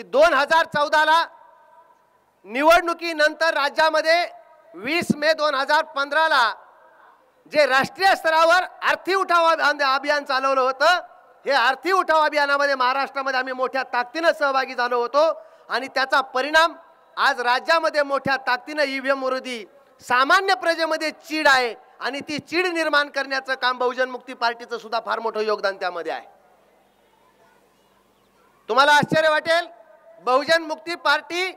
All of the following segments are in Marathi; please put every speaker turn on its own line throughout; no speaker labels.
की दोन हजार चौदाला निवडणुकीनंतर राज्यामध्ये वीस मे दोन हजार पंधराला जे राष्ट्रीय स्तरावर आर्थिक उठाव अभियान चालवलं होतं हे आर्थिक उठाव अभियानामध्ये महाराष्ट्रामध्ये आम्ही मोठ्या ताकदीनं सहभागी झालो होतो आणि त्याचा परिणाम आज राज्यामध्ये मोठ्या ताकदीनं ईव्हीएम विरोधी सामान्य प्रजेमध्ये चीड आहे आणि ती चीड निर्माण करण्याचं काम बहुजन मुक्ती पार्टीचं सुद्धा फार मोठं योगदान त्यामध्ये आहे. तुम्हाला आश्चर्य वाटेल बहुजन मुक्ती पार्टी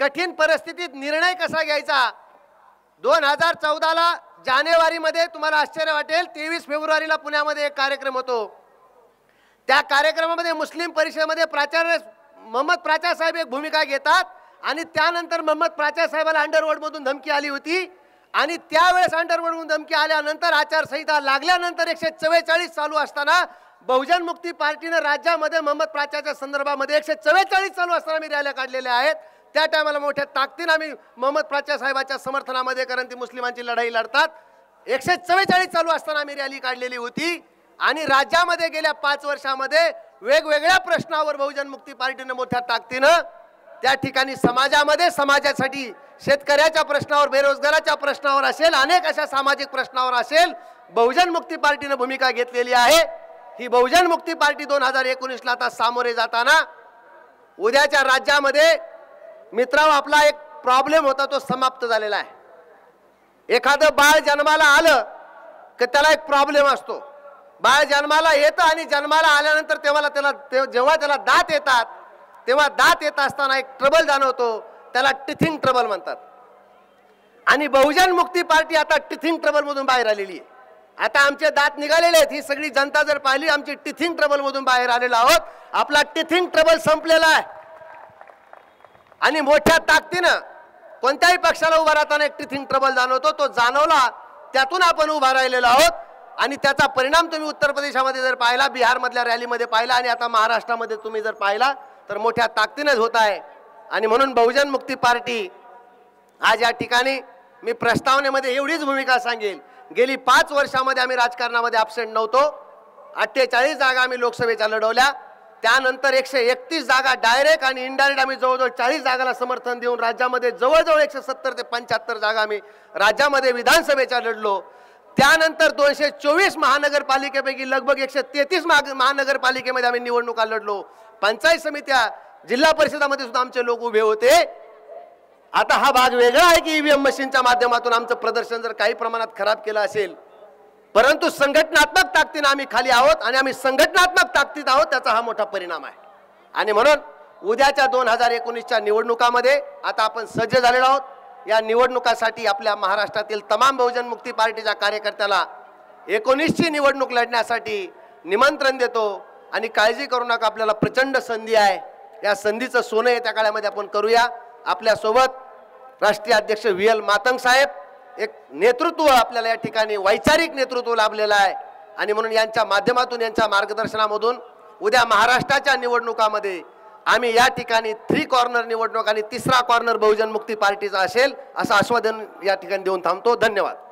कठीण परिस्थितीत निर्णय कसा घ्यायचा? दोन हजार चौदाला जानेवारीमध्ये तुम्हाला आश्चर्य वाटेल तेवीस फेब्रुवारीला पुण्यामध्ये एक कार्यक्रम होतो. त्या कार्यक्रमामध्ये मुस्लिम परिषदेमध्ये प्राचार्य मोहम्मद प्राचार साहेब एक भूमिका घेतात आणि त्यानंतर मोहम्मद प्राचार साहेबाला अंडरवर्ल्डमधून धमकी आली होती आणि त्यावेळेस अंडरवर्ल्डमधून धमकी आल्यानंतर आचारसंहिता लागल्यानंतर एकशे चव्वेचाळीस चालू असताना बहुजन मुक्ती पार्टीनं राज्यामध्ये मोहम्मद प्राच्याच्या संदर्भामध्ये एकशे चव्वेचाळीस चालू असताना आम्ही रॅल्या काढलेल्या आहेत. त्या टायमाला मोठ्या ताकदीनं आम्ही मोहम्मद प्राच्या साहेबाच्या समर्थनामध्ये कारण ती मुस्लिमांची लढाई लढतात. एकशे चव्वेचाळीस चालू असताना आम्ही रॅली काढलेली होती. आणि राज्यामध्ये गेल्या पाच वर्षामध्ये वेगवेगळ्या प्रश्नावर बहुजन मुक्ती पार्टीनं मोठ्या ताकदीनं त्या ठिकाणी समाजामध्ये समाजासाठी शेतकऱ्याच्या प्रश्नावर बेरोजगाराच्या प्रश्नावर असेल अनेक अशा सामाजिक प्रश्नावर असेल बहुजन मुक्ती पार्टीनं भूमिका घेतलेली आहे. ही बहुजन मुक्ती पार्टी दोन हजार एकोणीसला आता सामोरे जाताना उद्याच्या राज्यामध्ये मित्रांनो आपला एक प्रॉब्लेम होता तो समाप्त झालेला आहे. एखादं बाळ जन्माला आलं की त्याला एक प्रॉब्लेम असतो. बाळ जन्माला येतं आणि जन्माला आल्यानंतर तेव्हा त्याला ते- जेव्हा त्याला दात येतात तेव्हा दात येत असताना एक ट्रबल जाणवतो त्याला टिथिंग ट्रबल म्हणतात. आणि बहुजन मुक्ती पार्टी आता टिथिंग ट्रबलमधून बाहेर आलेली आहे. आता आमचे दात निघालेले आहेत. ही सगळी जनता जर पाहिली आमची टिथिंग ट्रबल मधून बाहेर आलेलो आहोत. आपला टिथिंग ट्रबल संपलेला आहे. आणि मोठ्या ताकदीनं कोणत्याही पक्षाला उभा राहताना एक टिथिंग ट्रबल जाणवतो. तो जाणवला त्यातून आपण उभा राहिलेलो आहोत. आणि त्याचा परिणाम तुम्ही उत्तर प्रदेशामध्ये जर पाहिला बिहारमधल्या रॅलीमध्ये पाहिला आणि आता महाराष्ट्रामध्ये तुम्ही जर पाहिला तर मोठ्या ताकदीनंच होत आहे. आणि म्हणून बहुजन मुक्ती पार्टी आज या ठिकाणी मी प्रस्तावनेमध्ये एवढीच भूमिका सांगेल. गेली पाच वर्षामध्ये आम्ही राजकारणामध्ये ॲबसेंट नव्हतो. अठ्ठेचाळीस जागा आम्ही लोकसभेच्या लढवल्या. त्यानंतर एकशे एकतीस जागा डायरेक्ट आणि इनडायरेक्ट आम्ही जवळजवळ चाळीस जागाला समर्थन देऊन राज्यामध्ये जवळजवळ एकशे सत्तर ते पंच्याहत्तर जागा आम्ही राज्यामध्ये विधानसभेच्या लढलो. त्यानंतर दोनशे चोवीस महानगरपालिकेपैकी लगभग एकशे तेहतीस महानगरपालिकेमध्ये आम्ही निवडणुका लढलो. पंचायत समित्या जिल्हा परिषदामध्ये सुद्धा आमचे लोक उभे होते. आता हा भाग वेगळा आहे की ईव्हीएम मशीनच्या माध्यमातून आमचं प्रदर्शन जर काही प्रमाणात खराब केलं असेल परंतु संघटनात्मक ताकदीनं आम्ही खाली आहोत आणि आम्ही संघटनात्मक ताकदीत आहोत त्याचा हा मोठा परिणाम आहे. आणि म्हणून उद्याच्या दोन हजार एकोणीसच्या निवडणुकामध्ये आता आपण सज्ज झालेलो आहोत. या निवडणुकासाठी आपल्या महाराष्ट्रातील तमाम बहुजन मुक्ती पार्टीच्या कार्यकर्त्याला एकोणीसची निवडणूक लढण्यासाठी निमंत्रण देतो. आणि काळजी करू नका आपल्याला प्रचंड संधी आहे. या संधीचं सोनं येत्या त्या काळामध्ये आपण करूया. आपल्यासोबत राष्ट्रीय अध्यक्ष व्ही एल मातंग साहेब एक नेतृत्व आपल्याला या ठिकाणी वैचारिक नेतृत्व लाभलेलं आहे. आणि म्हणून यांच्या माध्यमातून यांच्या मार्गदर्शनामधून उद्या महाराष्ट्राच्या निवडणुकामध्ये आम्ही या ठिकाणी थ्री कॉर्नर निवडणूक आणि तिसरा कॉर्नर बहुजन मुक्ती पार्टीचा असेल असं आस्वादन या ठिकाणी देऊन थांबतो. धन्यवाद.